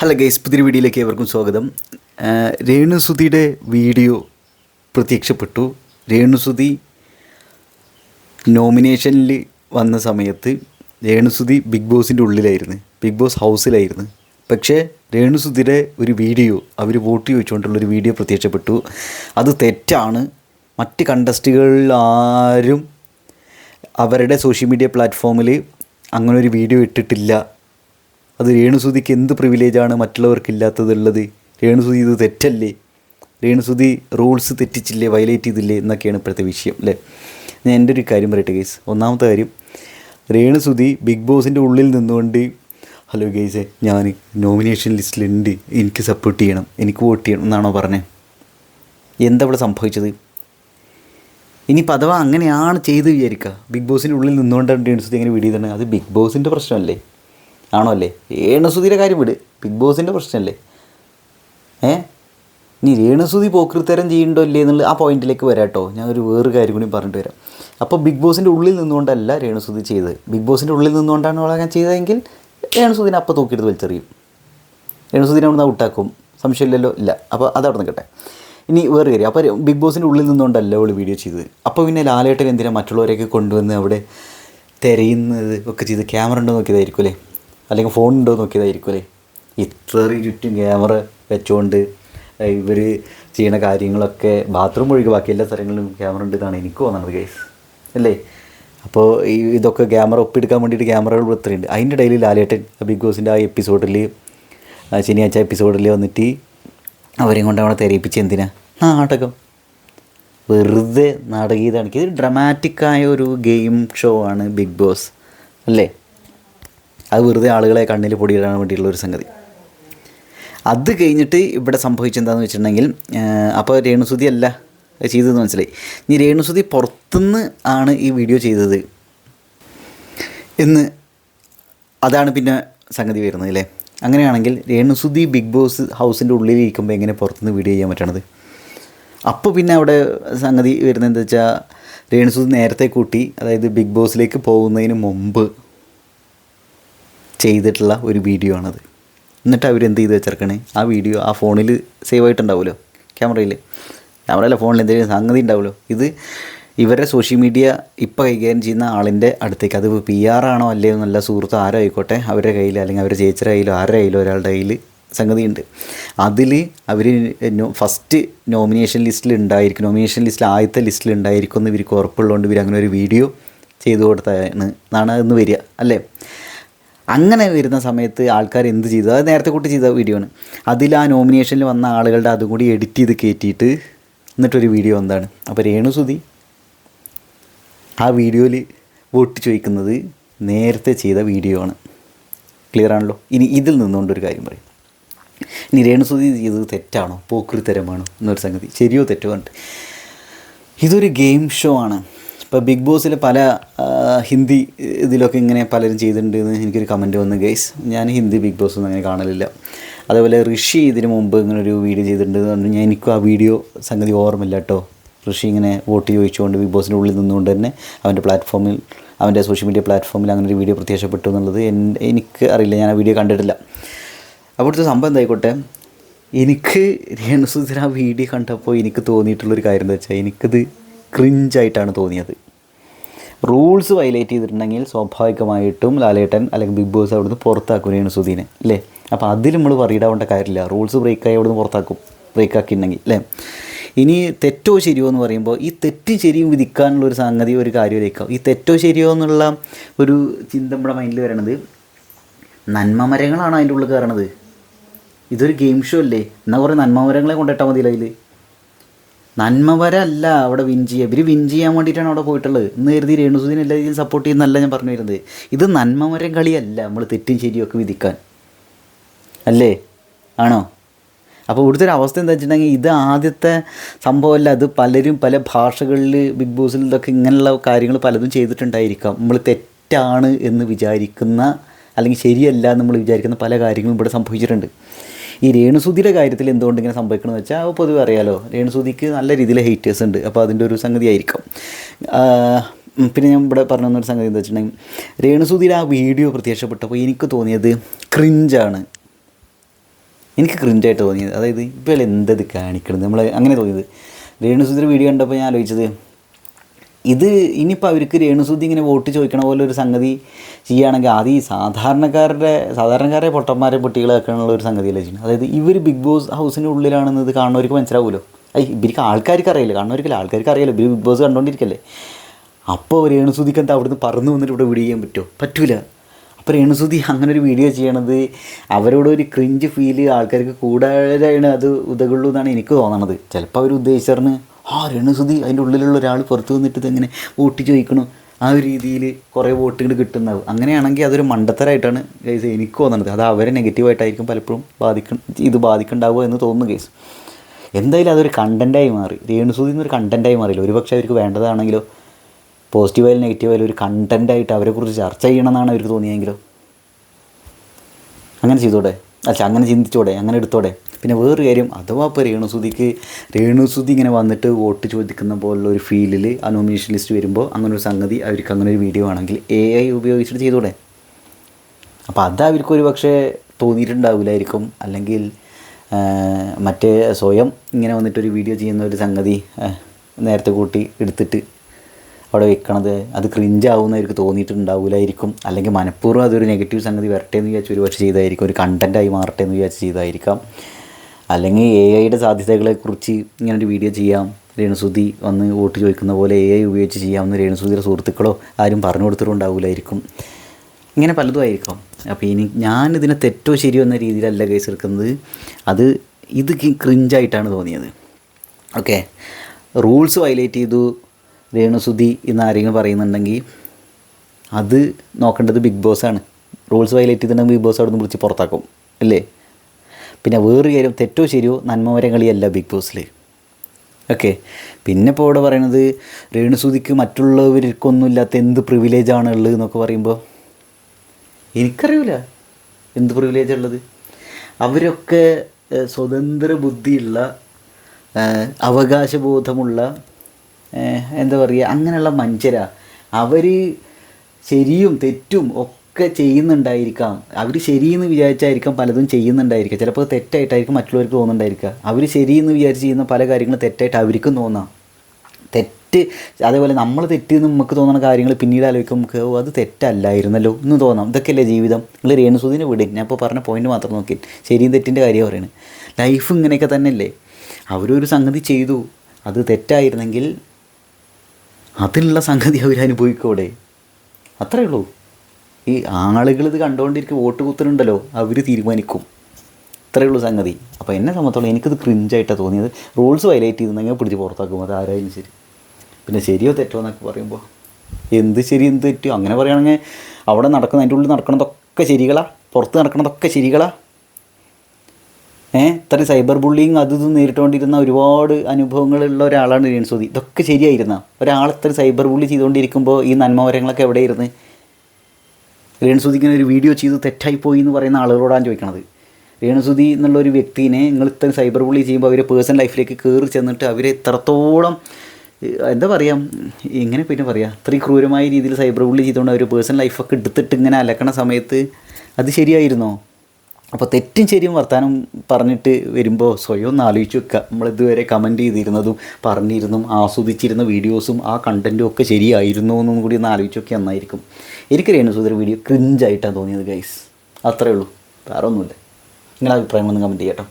Hello guys പുതിയ വീഡിയോയിലേക്ക് ഏവർക്കും സ്വാഗതം. രേണുസുതിയുടെ വീഡിയോ പ്രത്യക്ഷപ്പെട്ടു. രേണുസുതി നോമിനേഷനിൽ വന്ന സമയത്ത് രേണുസുതി ബിഗ് ബോസിന്റെ ഉള്ളിലായിരുന്നു. Big boss ഹൗസിലായിരുന്നു. പക്ഷേ രേണുസുതിയുടെ ഒരു വീഡിയോ അവർ വോട്ട് ചോദിച്ചുകൊണ്ടുള്ളൊരു വീഡിയോ പ്രത്യക്ഷപ്പെട്ടു. അത് തെറ്റാണ്. മറ്റ് കണ്ടസ്റ്റുകളിൽ ആരും അവരുടെ സോഷ്യൽ മീഡിയ പ്ലാറ്റ്ഫോമിൽ അങ്ങനെ ഒരു വീഡിയോ ഇട്ടിട്ടില്ല. അത് രേണുസുതിക്ക് എന്ത് പ്രിവിലേജാണ് മറ്റുള്ളവർക്ക് ഇല്ലാത്തതുള്ളത് രേണുസുതി ഇത് തെറ്റല്ലേ? രേണുസുതി റൂൾസ് തെറ്റിച്ചില്ലേ വയലേറ്റ് ചെയ്തില്ലേ എന്നൊക്കെയാണ് ഇപ്പോഴത്തെ വിഷയം അല്ലേ? ഞാൻ എന്റെ ഒരു കാര്യം പറയട്ടെ ഗേസ് ഒന്നാമത്തെ കാര്യം രേണുസുതി ബിഗ് ബോസിന്റെ ഉള്ളിൽ നിന്നുകൊണ്ട് ഹലോ ഗേസെ ഞാൻ നോമിനേഷൻ ലിസ്റ്റിലുണ്ട് എനിക്ക് സപ്പോർട്ട് ചെയ്യണം. എനിക്ക് വോട്ട് ചെയ്യണം. എന്നാണോ പറഞ്ഞത് എന്താ ഇവിടെ സംഭവിച്ചത്? ഇനിയിപ്പോൾ അഥവാ അങ്ങനെയാണ് ചെയ്ത് വിചാരിക്കുക ബിഗ് ബോസിന്റെ ഉള്ളിൽ നിന്നുകൊണ്ടാണ് രേണുസുതി ഇങ്ങനെ വീഡിയോ തന്നെ അത് ബിഗ് ബോസിന്റെ പ്രശ്നമല്ലേ? ആണോ അല്ലേ? രേണുസുതിയുടെ കാര്യം വിട്. ബിഗ് ബോസിന്റെ പ്രശ്നമല്ലേ ഏ? ഇനി രേണുസുതി പോക്കൃത്തരം ചെയ്യണ്ടോ ഇല്ലേ എന്നുള്ള ആ പോയിന്റിലേക്ക് വരാം കേട്ടോ ഞാൻ ഒരു വേറൊരു കാര്യം കൂടി പറഞ്ഞിട്ട് വരാം. അപ്പോൾ ബിഗ് ബോസിന്റെ ഉള്ളിൽ നിന്നുകൊണ്ടല്ല രേണുസുതി ചെയ്തത്. ബിഗ് ബോസിന്റെ ഉള്ളിൽ നിന്നുകൊണ്ടാണ് അവൾ അങ്ങനെ ചെയ്തതെങ്കിൽ രേണുസുദിനെ അപ്പം തൂക്കിയെടുത്ത് വലിച്ചെറിയും. രേണുസുദിനെ അവിടെ നിന്ന് ഔട്ടാക്കും. സംശയമില്ലല്ലോ? ഇല്ല. അപ്പോൾ അതവിടെ നിൽക്കട്ടെ. ഇനി വേറെ കാര്യം. അപ്പോൾ ബിഗ് ബോസിന്റെ ഉള്ളിൽ നിന്നുകൊണ്ടല്ല അവൾ വീഡിയോ ചെയ്തത്. അപ്പോൾ പിന്നെ ലാലേട്ടൻ എന്തിനാണ് മറ്റുള്ളവരെയൊക്കെ കൊണ്ടുവന്ന് അവിടെ തിരയുന്നത് ഒക്കെ ചെയ്ത്? ക്യാമറ ഉണ്ടോ നോക്കിയതായിരിക്കും അല്ലേ? അല്ലെങ്കിൽ ഫോൺ ഉണ്ടോ നോക്കിയതായിരിക്കും അല്ലേ? ഇത്രയും ചുറ്റും ക്യാമറ വെച്ചുകൊണ്ട് ഇവർ ചെയ്യുന്ന കാര്യങ്ങളൊക്കെ ബാത്റൂം ഒഴികെ ബാക്കി എല്ലാ സ്ഥലങ്ങളിലും ക്യാമറ ഉണ്ട് എന്നാണ് എനിക്ക് തോന്നുന്നത് ഗൈസ് അല്ലേ? അപ്പോൾ ഈ ഇതൊക്കെ ക്യാമറ ഒപ്പിയെടുക്കാൻ വേണ്ടിയിട്ട് ക്യാമറകൾ ഇത്രയുണ്ട്. അതിന്റെ ഇടയിൽ ലാലേട്ടൻ ബിഗ് ബോസിന്റെ ആ എപ്പിസോഡിൽ ശനിയാഴ്ച എപ്പിസോഡിൽ വന്നിട്ട് അവരെയും കൊണ്ട് അവിടെ തെരയിപ്പിച്ച് എന്തിനാ? നാടകം. വെറുതെ നാടകീയതാണ് ഇത് ഡ്രമാറ്റിക്കായ ഒരു ഗെയിം ഷോ ആണ് ബിഗ് ബോസ്. അല്ലേ? അത് വെറുതെ ആളുകളെ കണ്ണിൽ പൊടിയിടാൻ വേണ്ടിയിട്ടുള്ള ഒരു സംഗതി. അത് കഴിഞ്ഞിട്ട് ഇവിടെ സംഭവിച്ചെന്താന്ന് വെച്ചിട്ടുണ്ടെങ്കിൽ അപ്പോൾ രേണുസുതി അല്ല ചെയ്തതെന്ന് മനസ്സിലായി. ഇനി രേണുസുതി പുറത്തുനിന്ന് ആണ് ഈ വീഡിയോ ചെയ്തത് എന്ന് അതാണ് പിന്നെ സംഗതി വരുന്നത് അല്ലേ? അങ്ങനെയാണെങ്കിൽ രേണുസുതി ബിഗ് ബോസ് ഹൗസിന്റെ ഉള്ളിൽ ഇരിക്കുമ്പോൾ എങ്ങനെ പുറത്തുനിന്ന് വീഡിയോ ചെയ്യാൻ പറ്റണത്? അപ്പോൾ പിന്നെ അവിടെ സംഗതി വരുന്നത് എന്താ വെച്ചാൽ രേണുസുതി നേരത്തെ കൂട്ടി അതായത് ബിഗ് ബോസിലേക്ക് പോകുന്നതിന് മുമ്പ് ചെയ്തിട്ടുള്ള ഒരു വീഡിയോ ആണത്. എന്നിട്ട് അവർ എന്ത് ചെയ്ത് വെച്ചിരിക്കണേ ആ വീഡിയോ ആ ഫോണിൽ സേവ് ആയിട്ടുണ്ടാവുമല്ലോ ക്യാമറയിൽ ക്യാമറയിലെ ഫോണിൽ എന്തെങ്കിലും സംഗതി ഉണ്ടാവുമല്ലോ. ഇത് ഇവരുടെ സോഷ്യൽ മീഡിയ ഇപ്പോൾ കൈകാര്യം ചെയ്യുന്ന ആളിന്റെ അടുത്തേക്ക്. അത് പി ആർ ആണോ അല്ലയോ നല്ല സുഹൃത്ത് ആരോ ആയിക്കോട്ടെ അവരുടെ കയ്യിൽ അല്ലെങ്കിൽ അവരുടെ ചേച്ചിയുടെ കയ്യിലോ ആരുടെ കയ്യിലോ ഒരാളുടെ കയ്യിൽ സംഗതിയുണ്ട്. അതിൽ അവർ ഫസ്റ്റ് നോമിനേഷൻ ലിസ്റ്റിൽ ഉണ്ടായിരിക്കും. നോമിനേഷൻ ലിസ്റ്റിൽ ആദ്യത്തെ ലിസ്റ്റിൽ ഉണ്ടായിരിക്കും എന്ന് ഇവർക്ക് ഉറപ്പുള്ളതുകൊണ്ട് ഇവർ അങ്ങനെ ഒരു വീഡിയോ ചെയ്തു കൊടുത്താണ് എന്നാണ് അതെന്ന് വരിക അല്ലേ? അങ്ങനെ വരുന്ന സമയത്ത് ആൾക്കാർ എന്ത് ചെയ്തു? അത് നേരത്തെ കൂട്ടി ചെയ്ത വീഡിയോ ആണ് അതിൽ ആ നോമിനേഷനിൽ വന്ന ആളുകളുടെ അതും കൂടി എഡിറ്റ് ചെയ്ത് കയറ്റിയിട്ട് എന്നിട്ടൊരു വീഡിയോ എന്താണ് അപ്പോൾ രേണു രേണുസുതി ആ വീഡിയോയിൽ വോട്ട് ചോദിക്കുന്നത് നേരത്തെ ചെയ്ത വീഡിയോ ആണ്. ക്ലിയർ ആണല്ലോ? ഇനി ഇതിൽ നിന്നുകൊണ്ടൊരു കാര്യം പറയും. ഇനി രേണുസുതി ചെയ്തത് തെറ്റാണോ? പോക്കൃതരമാണോ എന്നൊരു സംഗതി. ശരിയോ തെറ്റോ ഇതൊരു ഗെയിം ഷോ ആണ്. ഇപ്പോൾ ബിഗ് ബോസിൽ പല ഹിന്ദി ഇതിലൊക്കെ ഇങ്ങനെ പലരും ചെയ്തിട്ടുണ്ട് എന്ന് എനിക്കൊരു കമന്റ് വന്നു ഗൈസ് ഞാൻ ഹിന്ദി ബിഗ് ബോസ് ഒന്നും അങ്ങനെ കാണലില്ല. അതേപോലെ ഋഷി ഇതിന് മുമ്പ് ഇങ്ങനെ ഒരു വീഡിയോ ചെയ്തിട്ടുണ്ട് എന്ന് ഞാൻ എനിക്കും ആ വീഡിയോ സംഗതി ഓർമ്മയില്ല കേട്ടോ ഋഷി ഇങ്ങനെ വോട്ട് ചോദിച്ചുകൊണ്ട് ബിഗ് ബോസിന്റെ ഉള്ളിൽ നിന്നുകൊണ്ട് തന്നെ അവന്റെ പ്ലാറ്റ്ഫോമിൽ അവന്റെ സോഷ്യൽ മീഡിയ പ്ലാറ്റ്ഫോമിൽ അങ്ങനെ ഒരു വീഡിയോ പ്രത്യക്ഷപ്പെട്ടു എന്നുള്ളത് എനിക്ക് അറിയില്ല. ഞാൻ ആ വീഡിയോ കണ്ടിട്ടില്ല. അവിടുത്തെ സംഭവം എന്തായിക്കോട്ടെ? എനിക്ക് രേണുസുധര ആ വീഡിയോ കണ്ടപ്പോൾ എനിക്ക് തോന്നിയിട്ടുള്ളൊരു കാര്യം എന്താ വെച്ചാൽ എനിക്കത് ക്രിഞ്ചായിട്ടാണ് തോന്നിയത്. റൂൾസ് വയലേറ്റ് ചെയ്തിട്ടുണ്ടെങ്കിൽ സ്വാഭാവികമായിട്ടും ലാലേട്ടൻ അല്ലെങ്കിൽ ബിഗ് ബോസ് അവിടുന്ന് പുറത്താക്കുകയാണ് സുധീനെ അല്ലേ അപ്പോൾ അതിൽ നമ്മൾ പറയിടാവേണ്ട കാര്യമില്ല. റൂൾസ് ബ്രേക്കായി അവിടുന്ന് പുറത്താക്കും ബ്രേക്കാക്കിയിട്ടുണ്ടെങ്കിൽ അല്ലേ ഇനി തെറ്റോ ശരിയോ എന്ന് പറയുമ്പോൾ ഈ തെറ്റ് ശരിയും വിധിക്കാനുള്ള ഒരു സംഗതി ഒരു കാര്യത്തിലേക്കാവും ഈ തെറ്റോ ശരിയോ എന്നുള്ള ഒരു ചിന്ത നമ്മുടെ മൈൻഡിൽ വരണത് നന്മ മരങ്ങളാണ് അതിന്റെ ഉള്ളിൽ കയറണത്. ഇതൊരു ഗെയിം ഷോ അല്ലേ? എന്നാൽ കുറേ നന്മ മരങ്ങളെ കൊണ്ടിട്ടാൽ മതിയില്ല അതിൽ നന്മവരല്ല അവിടെ വിൻ ചെയ്യുക ഇവർ വിൻ ചെയ്യാൻ വേണ്ടിയിട്ടാണ് അവിടെ പോയിട്ടുള്ളത്. എന്ന് കരുതി രേണുസുദിനെ എല്ലാ രീതിയിലും സപ്പോർട്ട് ചെയ്യുന്നല്ല ഞാൻ പറഞ്ഞു വരുന്നത്. ഇത് നന്മമരം കളിയല്ല നമ്മൾ തെറ്റും ശരിയൊക്കെ വിധിക്കാൻ. അല്ലേ? ആണോ? അപ്പോൾ ഇവിടുത്തെ ഒരു അവസ്ഥ എന്താ വെച്ചിട്ടുണ്ടെങ്കിൽ ഇത് ആദ്യത്തെ സംഭവമല്ല. അത് പലരും പല ഭാഷകളിൽ ബിഗ് ബോസിൽ ഇതൊക്കെ ഇങ്ങനെയുള്ള കാര്യങ്ങൾ പലതും ചെയ്തിട്ടുണ്ടായിരിക്കാം. നമ്മൾ തെറ്റാണ് എന്ന് വിചാരിക്കുന്ന അല്ലെങ്കിൽ ശരിയല്ല എന്ന് നമ്മൾ വിചാരിക്കുന്ന പല കാര്യങ്ങളും ഇവിടെ സംഭവിച്ചിട്ടുണ്ട്. ഈ രേണുസുതിയുടെ കാര്യത്തിൽ എന്തുകൊണ്ട് ഇങ്ങനെ സംഭവിക്കണമെന്ന് വെച്ചാൽ പൊതുവെ അറിയാലോ. രേണുസുതിക്ക് നല്ല രീതിയിൽ ഹേറ്റേഴ്സ് ഉണ്ട്. അപ്പോൾ അതിന്റെ ഒരു സംഗതി ആയിരിക്കും പിന്നെ ഞാൻ ഇവിടെ പറഞ്ഞു സംഗതി എന്താ വെച്ചിട്ടുണ്ടെങ്കിൽ രേണുസുതിയുടെ ആ വീഡിയോ പ്രത്യക്ഷപ്പെട്ടപ്പോൾ എനിക്ക് തോന്നിയത് ക്രിഞ്ചാണ് എനിക്ക് ക്രിഞ്ചായിട്ട് തോന്നിയത്. അതായത് ഇപ്പോൾ എന്തത് കാണിക്കണത്? നമ്മൾ അങ്ങനെ തോന്നിയത്. രേണുസുതിയുടെ വീഡിയോ കണ്ടപ്പോൾ ഞാൻ ആലോചിച്ചത് ഇത് ഇനിയിപ്പോൾ അവർക്ക് രേണുസുദ്ധി ഇങ്ങനെ വോട്ട് ചോദിക്കണ പോലെ ഒരു സംഗതി ചെയ്യുകയാണെങ്കിൽ ആദ്യം ഈ സാധാരണക്കാരുടെ സാധാരണക്കാരെ പൊട്ടന്മാരെ പൊട്ടികളെ വെക്കാനുള്ള ഒരു സംഗതിയല്ല ചെയ്യുന്നത്? അതായത് ഇവർ ബിഗ് ബോസ് ഹൗസിന്റെ ഉള്ളിലാണെന്ന് ഇത് കാണുന്നവർക്ക് മനസ്സിലാവുമല്ലോ ഇവർക്ക് ആൾക്കാർക്ക് അറിയില്ല. കാണുന്നവർക്കില്ല ആൾക്കാർക്ക് അറിയില്ല. ഇവർ ബിഗ് ബോസ് കണ്ടുകൊണ്ടിരിക്കല്ലേ അപ്പോൾ രേണുസുധിക്ക് എന്താ അവിടുന്ന് പറന്ന് വന്നിട്ട് ഇവിടെ വീഡിയോ ചെയ്യാൻ പറ്റുമോ? പറ്റൂല. അപ്പോൾ രേണുസുധി അങ്ങനെ ഒരു വീഡിയോ ചെയ്യണത് അവരോട് ഒരു ക്രിഞ്ച് ഫീൽ ആൾക്കാർക്ക് കൂടുതലാണ് അത് ഉതകുള്ളൂ എന്നാണ് എനിക്ക് തോന്നണത്. ചിലപ്പോൾ അവർ ഉദ്ദേശിച്ചറിന് ആ രണുസുതി അതിന്റെ ഉള്ളിലുള്ള ഒരാൾ പുറത്ത് വന്നിട്ട് ഇതെങ്ങനെ വോട്ട് ചോദിക്കണം? ആ ഒരു രീതിയിൽ കുറേ വോട്ടുകൾ കിട്ടുന്നതാവും അങ്ങനെയാണെങ്കിൽ അതൊരു മണ്ടത്തരായിട്ടാണ് ഗൈസ് എനിക്ക് തോന്നുന്നത്. അത് അവരെ നെഗറ്റീവായിട്ടായിരിക്കും പലപ്പോഴും ബാധിക്ക ഇത് ബാധിക്കണ്ടാവുക എന്ന് തോന്നുന്നു ഗൈസ് എന്തായാലും അതൊരു കണ്ടന്റായി മാറി. രേണുസുതി എന്നൊരു കണ്ടന്റായി മാറിയില്ല. ഒരുപക്ഷെ അവർക്ക് വേണ്ടതാണെങ്കിലോ പോസിറ്റീവായാലും നെഗറ്റീവായാലും ഒരു കണ്ടന്റായിട്ട് അവരെക്കുറിച്ച് ചർച്ച ചെയ്യണമെന്നാണ് അവർക്ക് തോന്നിയെങ്കിലോ. അങ്ങനെ ചെയ്തോടെ? അല്ല അങ്ങനെ ചിന്തിച്ചോടെ അങ്ങനെ എടുത്തോടെ. പിന്നെ വേറൊരു കാര്യം അഥവാ ഇപ്പോൾ രേണുസുതിക്ക് രേണുസുതി ഇങ്ങനെ വന്നിട്ട് വോട്ട് ചോദിക്കുന്ന പോലുള്ള ഒരു ഫീലിൽ ആ നോമിനേഷൻ ലിസ്റ്റ് വരുമ്പോൾ അങ്ങനെ ഒരു സംഗതി അവർക്ക് അങ്ങനെ ഒരു വീഡിയോ ആണെങ്കിൽ എ ഐ ഉപയോഗിച്ചിട്ട് ചെയ്തൂടെ? അപ്പോൾ അത് അവർക്ക് ഒരു പക്ഷേ തോന്നിയിട്ടുണ്ടാവില്ലായിരിക്കും. അല്ലെങ്കിൽ മറ്റേ സ്വയം ഇങ്ങനെ വന്നിട്ടൊരു വീഡിയോ ചെയ്യുന്ന ഒരു സംഗതി നേരത്തെ കൂട്ടി എടുത്തിട്ട് അവിടെ വെക്കണത് അത് ക്രിഞ്ചാവുന്ന അവർക്ക് തോന്നിയിട്ടുണ്ടാവില്ലായിരിക്കും അല്ലെങ്കിൽ മനഃപൂർവം അതൊരു നെഗറ്റീവ് സംഗതി വരട്ടെ എന്ന് വിചാരിച്ച് ഒരുപക്ഷെ ചെയ്തായിരിക്കും. ഒരു കണ്ടന്റായി മാറട്ടെ എന്ന് വിചാരിച്ച് ചെയ്തായിരിക്കാം. അല്ലെങ്കിൽ എ ഐയുടെ സാധ്യതകളെക്കുറിച്ച് ഇങ്ങനെ ഒരു വീഡിയോ ചെയ്യാം. രേണുസുതി വന്ന് വോട്ട് ചോദിക്കുന്ന പോലെ എ ഐ ഉപയോഗിച്ച് ചെയ്യാമെന്ന് രേണുസുതിയുടെ സുഹൃത്തുക്കളോ ആരും പറഞ്ഞു കൊടുത്തിട്ടുണ്ടാവില്ലായിരിക്കും ഇങ്ങനെ പലതും ആയിരിക്കും. അപ്പോൾ ഇനി ഞാനിതിനെ തെറ്റോ ശരിയോ എന്ന രീതിയിലല്ല കേസ് എടുക്കുന്നത്. അത് ഇത് ക്രിഞ്ചായിട്ടാണ് തോന്നിയത്. ഓക്കെ റൂൾസ് വയലേറ്റ് ചെയ്തു. രേണുസുതി എന്ന് ആരെങ്കിലും പറയുന്നുണ്ടെങ്കിൽ അത് നോക്കേണ്ടത് ബിഗ് ബോസാണ്. റൂൾസ് വയലേറ്റ് ചെയ്തിട്ടുണ്ടെങ്കിൽ ബിഗ് ബോസ് അവിടെ നിന്ന് വിളിച്ച് പുറത്താക്കും അല്ലേ? പിന്നെ വേറൊരു കാര്യം തെറ്റോ ശരിയോ നന്മവരം കളിയല്ല ബിഗ് ബോസിൽ ഓക്കെ? പിന്നെ ഇപ്പോൾ ഇവിടെ പറയണത് രേണുസുതിക്ക് മറ്റുള്ളവർക്കൊന്നും ഇല്ലാത്ത എന്ത് പ്രിവിലേജാണ് ഉള്ളത് എന്നൊക്കെ പറയുമ്പോൾ എനിക്കറിയില്ല എന്ത് പ്രിവിലേജ് ഉള്ളത് അവരൊക്കെ സ്വതന്ത്ര ബുദ്ധിയുള്ള അവകാശബോധമുള്ള എന്താ പറയുക അങ്ങനെയുള്ള മനുഷ്യരാ അവർ ശരിയും തെറ്റും ഒക്കെ ചെയ്യുന്നുണ്ടായിരിക്കാം. അവർ ശരിയെന്ന് വിചാരിച്ചായിരിക്കാം പലതും ചെയ്യുന്നുണ്ടായിരിക്കുക ചിലപ്പോൾ തെറ്റായിട്ടായിരിക്കും മറ്റുള്ളവർക്ക് തോന്നുന്നുണ്ടായിരിക്കുക അവർ ശരിയെന്ന് വിചാരിച്ച് ചെയ്യുന്ന പല കാര്യങ്ങളും തെറ്റായിട്ട് അവർക്കും തോന്നാം. തെറ്റ് അതേപോലെ നമ്മൾ തെറ്റെന്ന് നമുക്ക് തോന്നുന്ന കാര്യങ്ങൾ പിന്നീട് ആലോചിക്കും നമുക്ക് അത് തെറ്റല്ലായിരുന്നല്ലോ എന്ന് തോന്നാം. ഇതൊക്കെയല്ലേ ജീവിതം? നിങ്ങൾ രേണുസുദിനെ വിടും. ഞാൻ ഇപ്പോൾ പറഞ്ഞ പോയിന്റ് മാത്രം നോക്കി. ശരിയും തെറ്റിന്റെ കാര്യം പറയുന്നത് ലൈഫ് ഇങ്ങനെയൊക്കെ തന്നെയല്ലേ? അവരൊരു സംഗതി ചെയ്തു. അത് തെറ്റായിരുന്നെങ്കിൽ അതിലുള്ള സംഗതി അവർ അനുഭവിക്കോടെ അത്രേ ഉള്ളൂ. ഈ ആളുകൾ ഇത് കണ്ടുകൊണ്ടിരിക്കും വോട്ട് കുത്തുന്നുണ്ടല്ലോ അവർ തീരുമാനിക്കും. അത്രേ ഉള്ളൂ സംഗതി. അപ്പോൾ എന്നെ സംബന്ധിച്ചോളം എനിക്കത് ക്രിഞ്ചായിട്ടാണ് തോന്നിയത്. റൂൾസ് വയലേറ്റ് ചെയ്തെങ്കിൽ പിടിച്ച് പുറത്താക്കും അത് ആരായാലും ശരി. പിന്നെ ശരിയോ തെറ്റോ എന്നൊക്കെ പറയുമ്പോൾ എന്ത് ശരി എന്ത് തെറ്റോ? അങ്ങനെ പറയുകയാണെങ്കിൽ അവിടെ നടക്കുന്ന അതിന്റെ ഉള്ളിൽ നടക്കുന്നതൊക്കെ ശരികളാ പുറത്ത് നടക്കുന്നതൊക്കെ ശരികളാ. ഏഹ് ഇത്ര സൈബർ ബുള്ളിങ് അത് ഇതും നേരിട്ടുകൊണ്ടിരുന്ന ഒരുപാട് അനുഭവങ്ങളുള്ള ഒരാളാണ് രേണുസുതി ഇതൊക്കെ ശരിയായിരുന്ന? ഒരാൾ ഇത്ര സൈബർ ബുള്ളി ചെയ്തുകൊണ്ടിരിക്കുമ്പോൾ ഈ നന്മവരങ്ങളൊക്കെ എവിടെയായിരുന്നു? രേണുസുതി ഇങ്ങനെ ഒരു വീഡിയോ ചെയ്ത് തെറ്റായി പോയി എന്ന് പറയുന്ന ആളുകളോടാണ് ചോദിക്കണത്. രേണുസുതി എന്നുള്ള ഒരു വ്യക്തിനെ നിങ്ങൾ ഇത്ര സൈബർ ബുള്ളി ചെയ്യുമ്പോൾ അവരെ പേഴ്സണൽ ലൈഫിലേക്ക് കയറി ചെന്നിട്ട് അവരെ എത്രത്തോളം എന്താ പറയുക എങ്ങനെ പിന്നെ പറയാം ഇത്രയും ക്രൂരമായ രീതിയിൽ സൈബർ ബുള്ളി ചെയ്തുകൊണ്ട് അവർ പേഴ്സണൽ ലൈഫൊക്കെ എടുത്തിട്ട് ഇങ്ങനെ അലക്കണ സമയത്ത് അത് ശരിയായിരുന്നോ? അപ്പോൾ തെറ്റും ശരിയും വർത്തമാനം പറഞ്ഞിട്ട് വരുമ്പോൾ സ്വയം ഒന്ന് ആലോചിച്ച് വെക്കുക നമ്മൾ ഇതുവരെ കമന്റ് ചെയ്തിരുന്നതും പറഞ്ഞിരുന്നതും ആസ്വദിച്ചിരുന്ന വീഡിയോസും ആ കണ്ടന്റും ഒക്കെ ശരിയായിരുന്നു എന്നും കൂടി ഒന്ന് ആലോചിച്ച് നോക്കിയാൽ നന്നായിരിക്കും. എനിക്ക് രേണുസുധര വീഡിയോ ക്രിഞ്ചായിട്ടാണ് തോന്നിയത് ഗൈസ് അത്രേ ഉള്ളൂ. വേറെ ഒന്നുമില്ല നിങ്ങളുടെ അഭിപ്രായം ഒന്ന് കമന്റ് ചെയ്യാം